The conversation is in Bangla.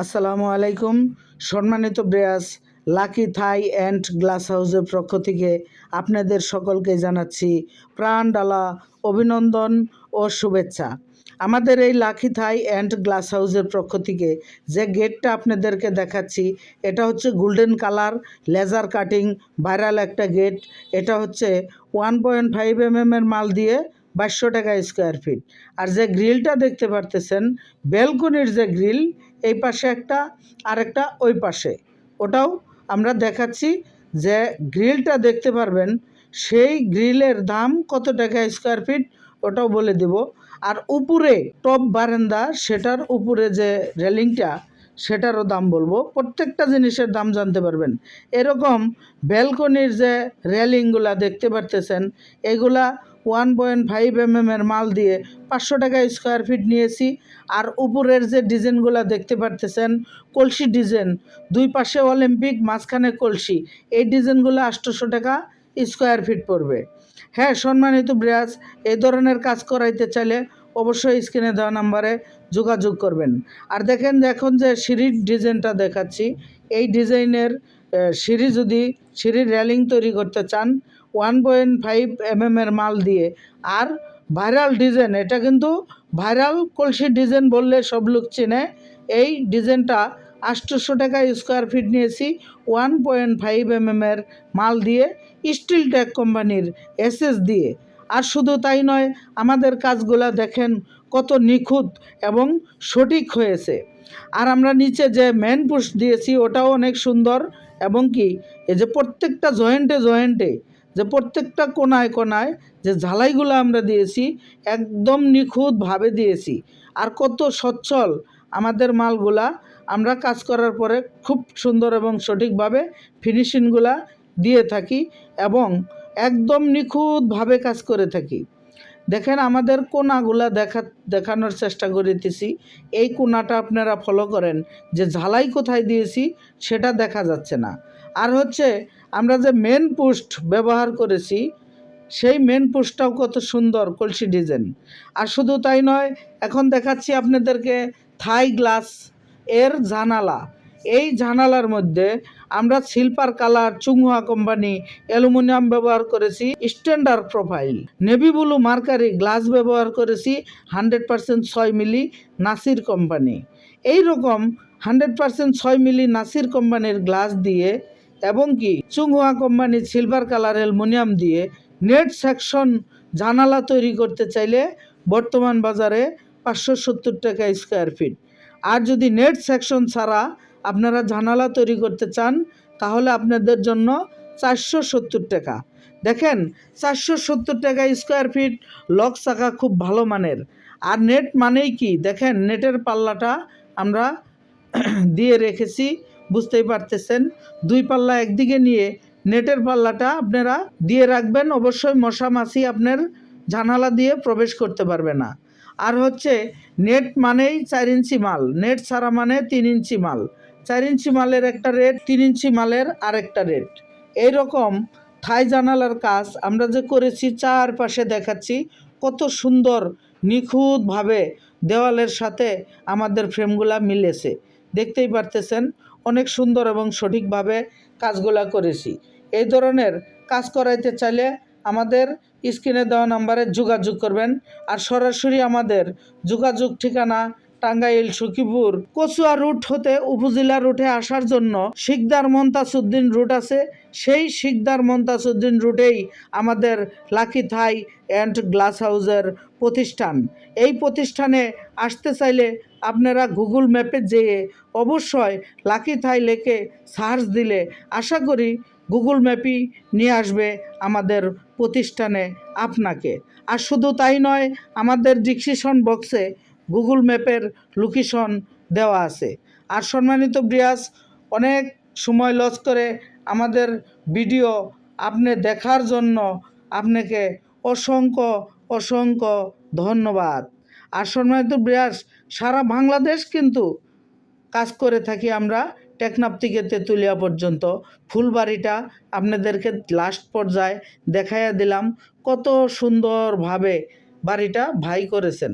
আসসালামু আলাইকুম। সম্মানিত ব্রেয়াস লাকি থাই অ্যান্ড গ্লাস হাউসের পক্ষ থেকে আপনাদের সকলকে জানাচ্ছি প্রাণ ডালা অভিনন্দন ও শুভেচ্ছা। আমাদের এই লাকি থাই অ্যান্ড গ্লাস হাউসের পক্ষ থেকে যে গেটটা আপনাদেরকে দেখাচ্ছি, এটা হচ্ছে golden colour laser cutting, viral একটা গেট। এটা হচ্ছে ওয়ান পয়েন্ট ফাইভ এম এর মাল দিয়ে বাইশশো টাকা স্কোয়ার ফিট আর যে গ্রিলটা দেখতে পারতেছেন ব্যালকনির যে গ্রিল এই পাশে একটা আরেকটা ওই পাশে। ওটাও আমরা দেখাচ্ছি যে গ্রিলটা দেখতে পারবেন, সেই গ্রিলের দাম কত টাকা স্কোয়ার ফিট ওটাও বলে দেব। আর উপরে টপ বারান্দা, সেটার উপরে যে রেলিংটা সেটারও দাম বলব। প্রত্যেকটা জিনিসের দাম জানতে পারবেন। এরকম ব্যালকনির যে রেলিংগুলা দেখতে পারতেছেন, এগুলা ওয়ান পয়েন্ট ফাইভ এম এর মাল দিয়ে পাঁচশো টাকা স্কোয়ার ফিট নিয়েছি। আর উপরের যে ডিজাইনগুলো দেখতে পারতেছেন, কলসি ডিজাইন, দুই পাশে অলিম্পিক, মাঝখানে কলসি, এই ডিজাইনগুলো আটশোশো টাকা স্কোয়ার ফিট পড়বে। হ্যাঁ সম্মানিত ব্রাজ এই ধরনের কাজ করাইতে চাইলে অবশ্যই স্ক্রিনে দেওয়া নাম্বারে যোগাযোগ করবেন। আর দেখেন এখন যে সিঁড়ির ডিজাইনটা দেখাচ্ছি, এই ডিজাইনের সিঁড়ি যদি, সিঁড়ির রেলিং তৈরি করতে চান ওয়ান পয়েন্ট ফাইভ এম এর মাল দিয়ে। আর ভাইরাল ডিজাইন এটা কিন্তু ভাইরাল কলসি ডিজাইন বললে সব লোক চেনে। এই ডিজাইনটা আটশোশো টাকা স্কোয়ার ফিট নিয়েছি ওয়ান পয়েন্ট ফাইভ এম এর মাল দিয়ে স্টিল ট্যাক কোম্পানির এসএস দিয়ে। আর শুধু তাই নয়, আমাদের কাজগুলা দেখেন কত নিখুঁত এবং সঠিক হয়েছে। আর আমরা নিচে যে মেন পুশ দিয়েছি, ওটাও অনেক সুন্দর। এবং কি, এই যে প্রত্যেকটা জয়েন্টে জয়েন্টে যে প্রত্যেকটা কোনায় কোনায় যে ঝালাইগুলো আমরা দিয়েছি, একদম নিখুঁতভাবে দিয়েছি। আর কত সচ্ছল আমাদের মালগুলা। আমরা কাজ করার পরে খুব সুন্দর এবং সঠিকভাবে ফিনিশিংগুলা দিয়ে থাকি এবং একদম নিখুঁতভাবে কাজ করে থাকি। দেখেন আমাদের কোনাগুলা দেখা, দেখানোর চেষ্টা করিতেছি। এই কোনাটা আপনারা ফলো করেন। যে ঝালাই কোথায় দিয়েছি সেটা দেখা যাচ্ছে না। আর হচ্ছে আমরা যে মেন পোস্ট ব্যবহার করেছি, সেই মেন পোস্টটাও কত সুন্দর, কলসি ডিজাইন আর শুধু তাই নয়, এখন দেখাচ্ছি আপনাদেরকে থাই গ্লাস এর জানালা। এই জানালার মধ্যে আমরা silver colour Chunghwa company aluminium ব্যবহার করেছি standard profile navy blue mercury glass ব্যবহার করেছি হান্ড্রেড পারসেন্ট ছয় মিলি নাসির কোম্পানি এই রকম হান্ড্রেড পারসেন্ট ছয় মিলি নাসির কোম্পানির গ্লাস দিয়ে এবং কি চুংহুয়া কোম্পানির সিলভার কালার অ্যালুমিনিয়াম দিয়ে নেট সেকশন জানালা তৈরি করতে চাইলে বর্তমান বাজারে পাঁচশো সত্তর টাকা স্কোয়ার ফিট আর যদি নেট সেকশন ছাড়া আপনারা জানালা তৈরি করতে চান, তাহলে আপনাদের জন্য চারশো সত্তর টাকা। দেখেন, চারশো সত্তর টাকা স্কোয়ার ফিট লক চাকা খুব ভালো মানের। আর নেট মানেই কি? দেখেন নেটের পাল্লাটা আমরা দিয়ে রেখেছি। বুঝতেই পারতেছেন। দুই পাল্লা একদিকে নিয়ে নেটের পাল্লাটা আপনারা দিয়ে রাখবেন। অবশ্যই মশা মাছি আপনার জানালা দিয়ে প্রবেশ করতে পারবে না। আর হচ্ছে নেট মানেই চার ইঞ্চি মাল। নেট ছাড়া মানে তিন ইঞ্চি মাল। চার ইঞ্চি মালের একটা রেট, তিন ইঞ্চি মালের আরেকটা রেট। এই রকম থাই জানালার কাজ আমরা যে করেছি, চারপাশে দেখাচ্ছি, কত সুন্দর নিখুঁতভাবে দেওয়ালের সাথে আমাদের ফ্রেমগুলা মিলেছে। দেখতেই পারতেছেন অনেক সুন্দর এবং সঠিকভাবে কাজগুলা করেছি। এই ধরনের কাজ করাইতে চাইলে আমাদের স্ক্রিনে দেওয়া নাম্বারে যোগাযোগ করবেন আর সরাসরি আমাদের যোগাযোগ ঠিকানা টাঙ্গাইল, সখীপুর, কচুয়া রুট হতে উপজেলা রুটে আসার জন্য শিকদার মন্তাসুদ্দিন রুট আছে। সেই শিকদার মন্তাসুদ্দিন রুটেই আমাদের লাকি থাই অ্যান্ড গ্লাস হাউসের প্রতিষ্ঠান। এই প্রতিষ্ঠানে আসতে চাইলে আপনারা গুগল ম্যাপে যেয়ে অবশ্যই লাকি থাই লেকে সার্চ দিলে আশা করি গুগল ম্যাপই নিয়ে আসবে আমাদের প্রতিষ্ঠানে আপনাকে। আর শুধু তাই নয়, আমাদের ডিসক্রিপশন বক্সে গুগল ম্যাপের লোকেশন দেওয়া আছে। আর সম্মানিত ব্রিয়াস অনেক সময় লস করে আমাদের ভিডিও আপনি দেখার জন্য আপনাকে অসংখ্য অসংখ্য ধন্যবাদ। আর সম্মানিত ব্রিয়াস সারা বাংলাদেশ কিন্তু কাজ করে থাকি আমরা টেকনাপ থেকে তেঁতুলিয়া পর্যন্ত। ফুলবাড়িটা আপনাদেরকে লাস্ট পর্যায়ে দেখাইয়া দিলাম কত সুন্দরভাবে বাড়িটা ভাই করেছেন।